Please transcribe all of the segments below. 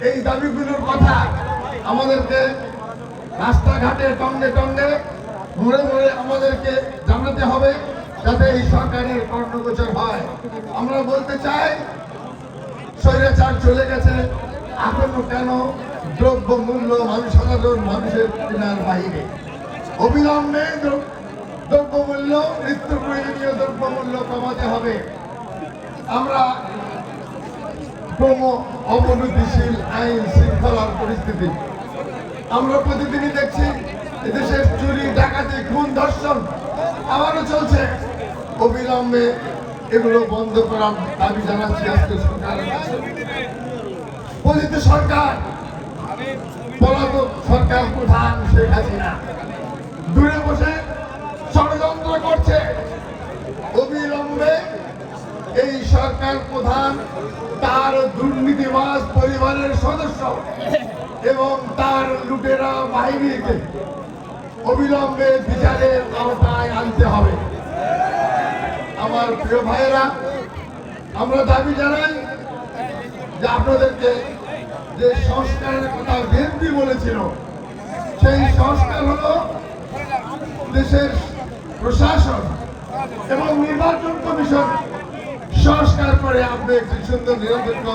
এই দাবিগুলোর কথা আমাদেরকে রাস্তাঘাটে টন্ডে টন্ডে মোড়ে মোড়ে আমাদেরকে জানাতে হবে যাতে এই সরকারের কর্ণগোচর হয়। আমরা বলতে চাই, স্বৈরাচার চলে গেছে, এখনও কেন দ্রব্য মূল্য মানুষ, সাধারণ মানুষের কেনার বাইরে অবিলম্বে দ্র- দ্রব্যমূল্য নিত্য প্রয়োজনীয় দ্রব্য মূল্য কমাতে হবে। আমরা ক্রম অবনতিশীল আইন শৃঙ্খলার পরিস্থিতি। আমরা প্রতিদিনই দেখছি এদেশের চুরি, ডাকাতি, খুন, ধর্ষণ আবারও চলছে। অবিলম্বে এগুলো বন্ধ করার দাবি জানাচ্ছি আজকে সরকারের কাছে। পতিত সরকার, পলাতক সরকার প্রধান শেখ হাসিনা দূরে বসে ষড়যন্ত্র করছে। অবিলম্বে এই সরকার প্রধান তার দুর্নীতিবাজ পরিবারের সদস্য এবং তার লুটেরা বাহিনীকে অবিলম্বে বিচারের আওতায় আনতে হবে। আমার প্রিয় ভাইয়েরা, আমরা দাবি জানাই যে আপনাদেরকে যে সংস্কারের কথা বিএনপি বলেছিল, সেই সংস্কার হলো দেশের প্রশাসন এবং নির্বাচন কমিশন সংস্কার করে আপনি একটি সুন্দর নিরপেক্ষ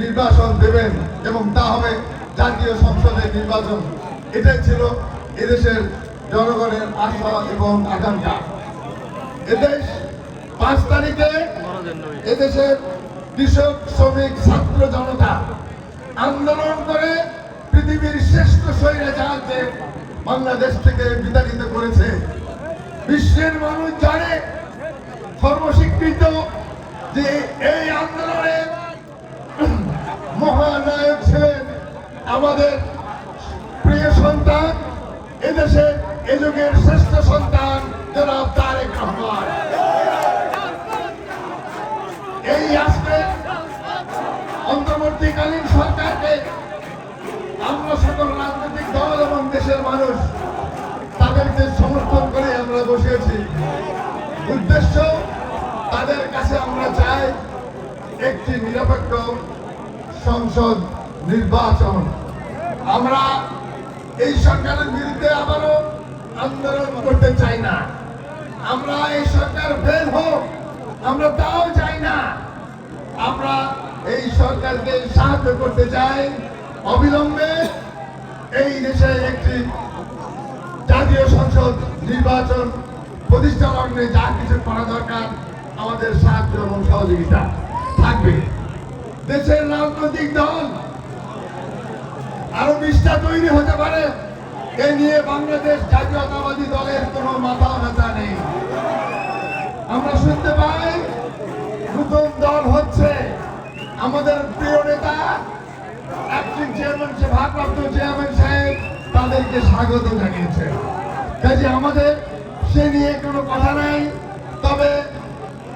নির্বাচন দেবেন এবং তা হবে জাতীয় সংসদের নির্বাচন। এটাই ছিল এদেশের জনগণের আশা এবং আকাঙ্ক্ষা। এদেশ পাঁচ তারিখে এদেশের কৃষক, শ্রমিক, ছাত্র জনতা আন্দোলন করে পৃথিবীর শ্রেষ্ঠ স্বৈরাচারকে বাংলাদেশ থেকে বিতাড়িত করেছে। বিশ্বের মানুষ জানে সর্বস্বীকৃত যে এই আন্দোলনে মহানায়ক ছিলেন আমাদের প্রিয় সন্তান এদেশের এ যুগের শ্রেষ্ঠ সন্তান জনাব তারেক রহমান। এই আজকে অন্তর্বর্তীকালীন সরকারকে আমরা সকল রাজনৈতিক দল এবং দেশের মানুষ একটি নিরপেক্ষ সংসদ নির্বাচন। আমরা এই সরকারের বিরুদ্ধে আবারও আন্দোলন করতে চাই না। আমরা এই সরকার ফেল হোক, আমরা তাও চাই না। আমরা এই সরকারকে সাহায্য করতে চাই। অবিলম্বে এই দেশে একটি জাতীয় সংসদ নির্বাচন প্রতিষ্ঠা লগ্নে যা কিছু করা দরকার, আমাদের সাহায্য এবং সহযোগিতা। থাকবে। দেশের রাজনৈতিক দল আরও বিশটা তৈরি হতে পারে, এ নিয়ে বাংলাদেশ জাতীয়তাবাদী দলের কোনো মাথা ব্যথা নেই। আমরা শুনতে পাই, নতুন দল হচ্ছে আমাদের প্রিয় নেতা অ্যাক্টিং চেয়ারম্যান সে ভারপ্রাপ্ত চেয়ারম্যান সাহেব, তাদেরকে স্বাগত জানিয়েছে। কাজে আমাদের সে নিয়ে কোনো কথা নাই, তবে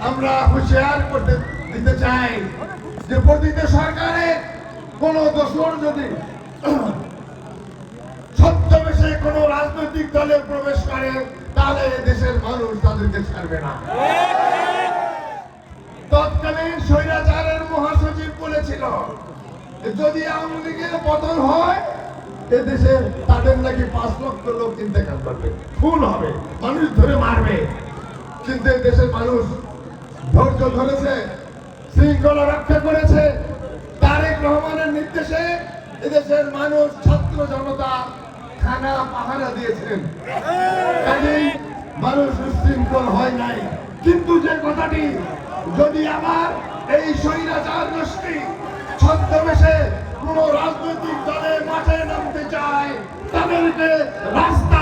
আমরা হুঁশিয়ার করতে দিতে চাই। যে প্রতিটি সরকারে কোনো দোষর যদি ছদ্মবেশে কোনো রাজনৈতিক দলে প্রবেশ করে, তাহলে দেশের মানুষ তাদেরকে ছাড়বে না। তৎকালীন স্বৈরাচারের মহাসচিব বলেছিল যদি আওয়ামী লীগের পতন হয়, এ দেশে তাদের নাকি পাঁচ লক্ষ লোক ইন্তেকাল করবে, খুন হবে, মানুষ ধরে মারবে। কিন্তু দেশের মানুষ ধৈর্য ধরেছে। শৃঙ্খলা রক্ষা করেছে। তারেক রহমানের নির্দেশে এদেশের মানুষ, ছাত্র জনতা খানা পাহারা দিয়েছেন কাজেই মানুষ উশৃঙ্খল হয় নাই। কিন্তু যে কথাটি, যদি আবার এই স্বৈরাচার গোষ্ঠী ছদ্মবেশে কোন রাজনৈতিক দলে মাঠে নামতে চায়, তাদেরকে রাস্তা